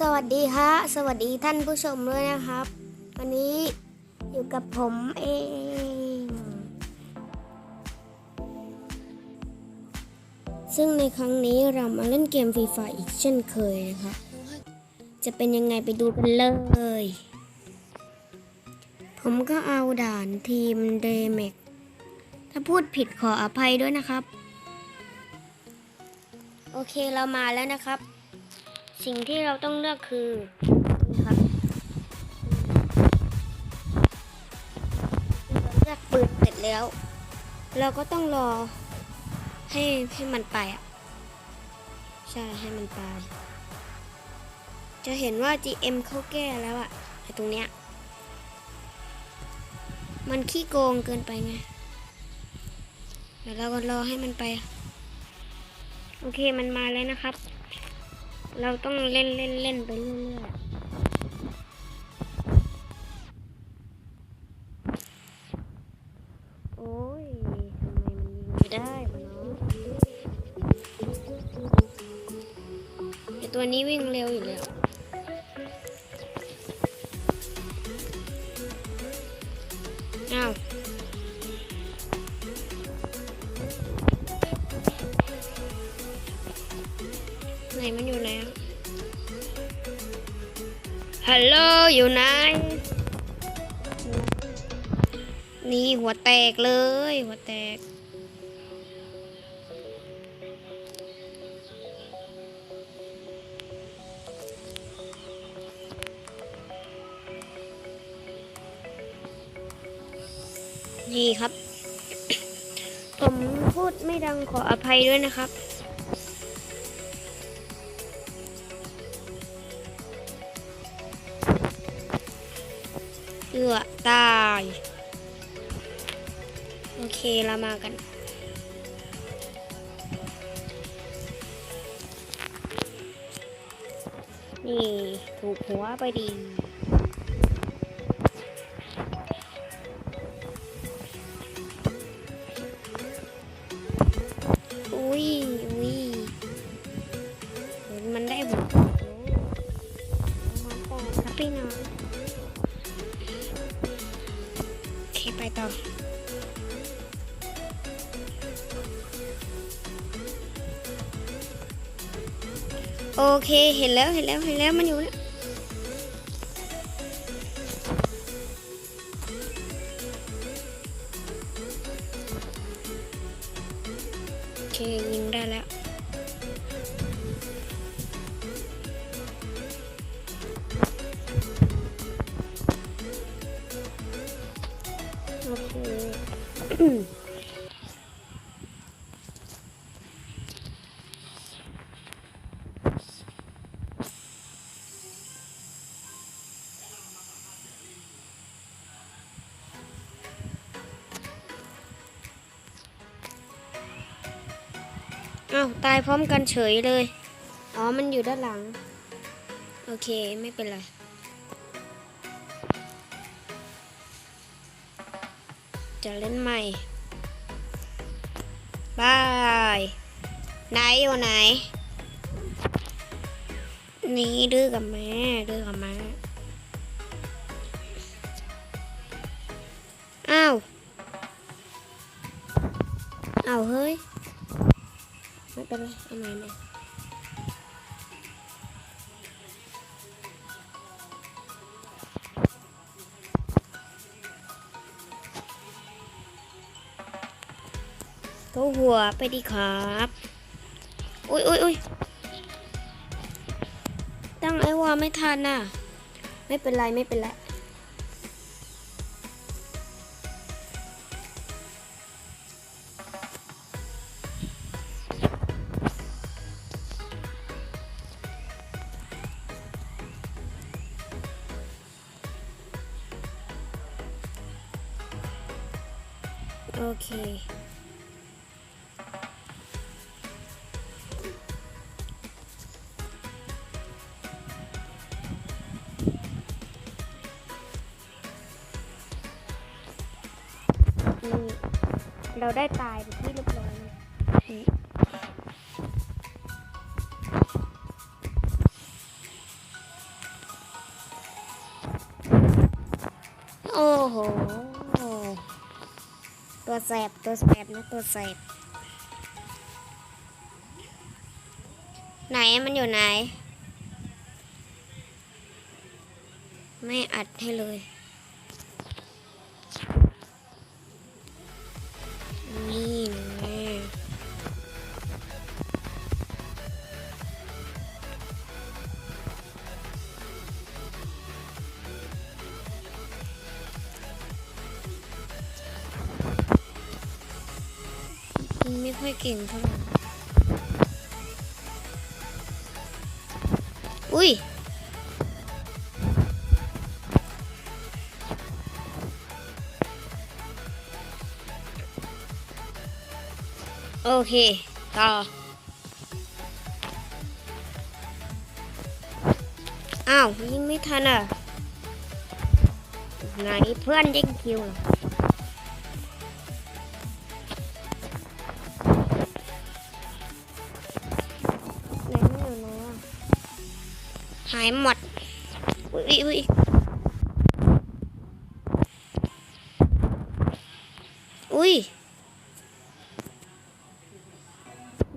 สวัสดีฮะสวัสดีท่านผู้ชมด้วยนะครับ วันนี้อยู่กับผมเอง ซึ่งในครั้งนี้เรามาเล่นเกมฟรีไฟอีกเช่นเคยนะครับ จะเป็นยังไงไปดูกันเลย ผมก็เอาด่านทีมเดเมกถ้าพูดผิดขออภัยด้วยนะครับ โอเคเรามาแล้วนะครับ สิ่งที่เราต้องเลือกคือนี่ครับเราเลือกปืนเสร็จแล้ว เราก็ต้องรอให้ให้มันไปอะ ใช่ให้มันไป จะเห็นว่า GM เขาแก้แล้วอะไอตรงเนี้ย มันขี้โกงเกินไปไงเดี๋ยวเราก็รอให้มันไป โอเคมันมาแล้วนะครับ เราต้องเล่นเล่นเล่นไปเรื่อยๆ โอ้ยทำไมมันยิงไม่ได้วะเนาะไอตัวนี้วิ่งเร็วอยู่แล้ว ไหนมันอยู่ไหนอะฮัลโหลอยู่ไหน นี่หัวแตกเลย หัวแตกนี่ครับ ผมพูดไม่ดังขออภัยด้วยนะครับ เอือตาย โอเคเรามากัน นี่ ถูกหัวไปดี ไปต่อโอเคเห็นแล้วเห็นแล้วเห็นแล้วมันอยู่แล้ว อ้าวตายพร้อมกันเฉยเลย อ๋อ มันอยู่ด้านหลัง โอเค ไม่เป็นไร จะเล่นใหม่บายไหนอยู่ไหน นี่ดื้อกับแม่ดื้อกับแม่อ้าวอ้าวเฮ้ยไม่เป็นไรเอาใหม่เล ยก็หัวไปดีครับอุ้ยอุ้ยอุ้ยตั้งไอ้วาไม่ทันน่ะ ไม่เป็นไรไม่เป็นไรโอเคี่เราได้ตายไปที่เรียบร้อยโอ้โห ตัวแสบตัวแสบนะตัวแสบไหนมันอยู่ไหน ไม่อัดให้เลย ไม่เก่งเท่าไหร่อุ้ยโอเค ต่อ อ้าว ยิงไม่ทันอะ ไหนเพื่อนยิงคิวเหรอายหมด อุ้ยอุ้ยอุ้ย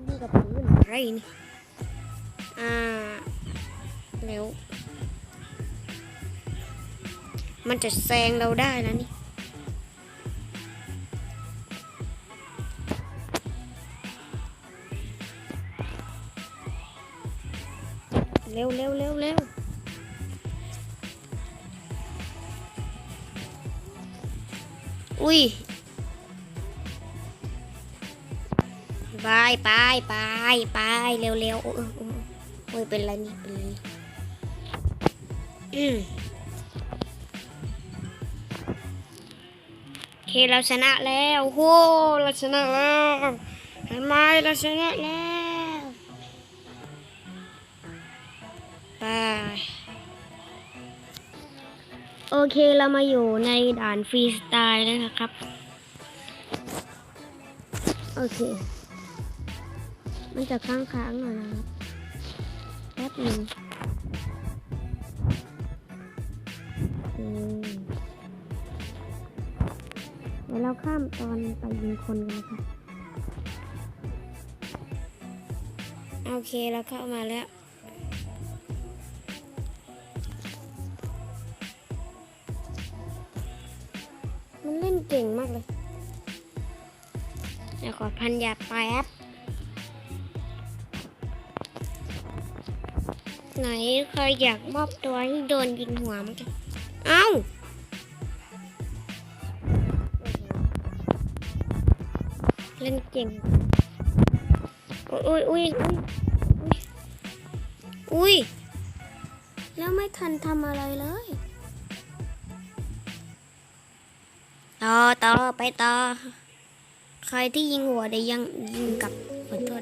นี่กับปืนอะไรนี่ อ่า แล้ว มันจะแซงเราได้แล้วนี่ เร็วเร็วเร็วเร็วอุ้ยไปไปไปไปเร็วเร็วโอ้ยโอ้ยเป็นไรนี่เป็นไรอืมโอเคเราชนะแล้วโหเราชนะแล้วเห็นไหมเราชนะแล้ว เคเรามาอยู่ในด่านฟรีสไตล์แล้วนะครับ โอเค มันจะค้างๆหน่อยนะครับแป๊บหนึ่งอืมเดี๋ยวเราข้ามตอนไปยิงคนกันครับโอเคเราเข้ามาแล้ว เก่งมากเลยเดี๋ยวขอพันยาแป๊บ ไหนใครอยากมอบตัวให้โดนยิงหัวมั้งเอ้าเล่นเก่ง อุ้ยอุ้ยอุ้ยอุ้ยอุ้ยแล้วไม่ทันทำอะไรเลย ต่อต่อไปต่อ ใครที่ยิงหัวได้ยังยิงกลับขอโทษ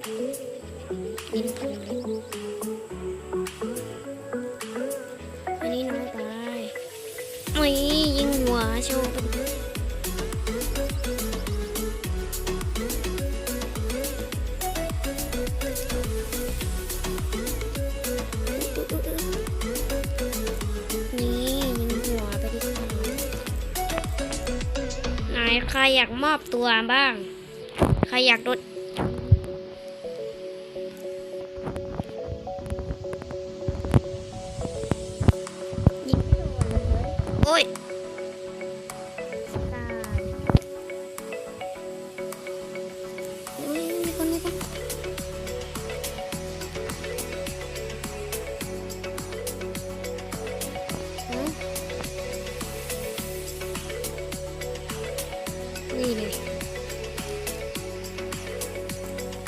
ยิงกับอันนี้น้อยไปไม่ยิงหัวโชว์ไปดินี่ ใครอยากมอบตัวบ้าง ใครอยากโดนยิงไม่โดนเลยโอ้ย นี่เลย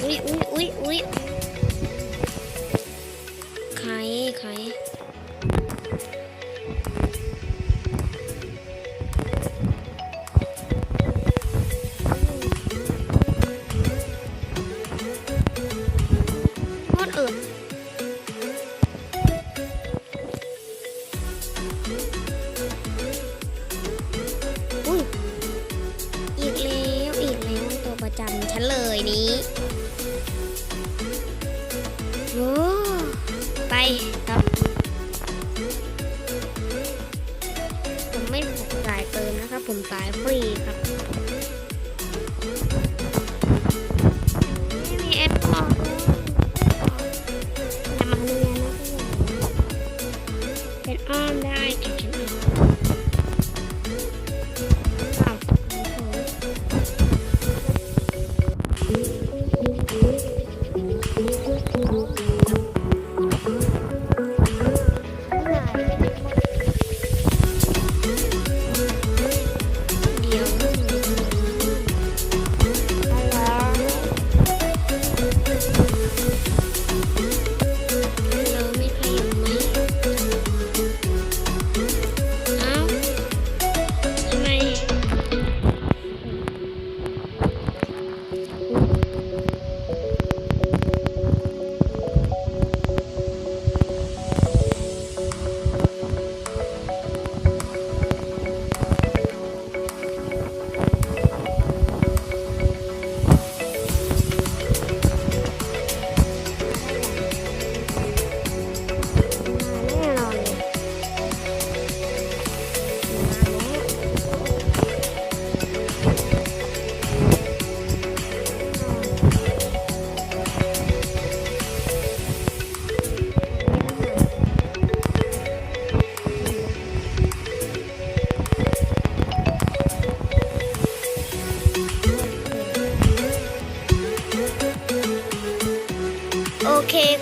อุ้ยอุ้ยอุ้ยอุ้ยใครใคร ผมตายฟรีครับ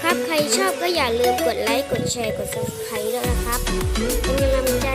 ครับ ใครชอบก็อย่าลืมกดไลค์ กดแชร์ กด subscribe ด้วยนะครับ เป็นกำลังใจ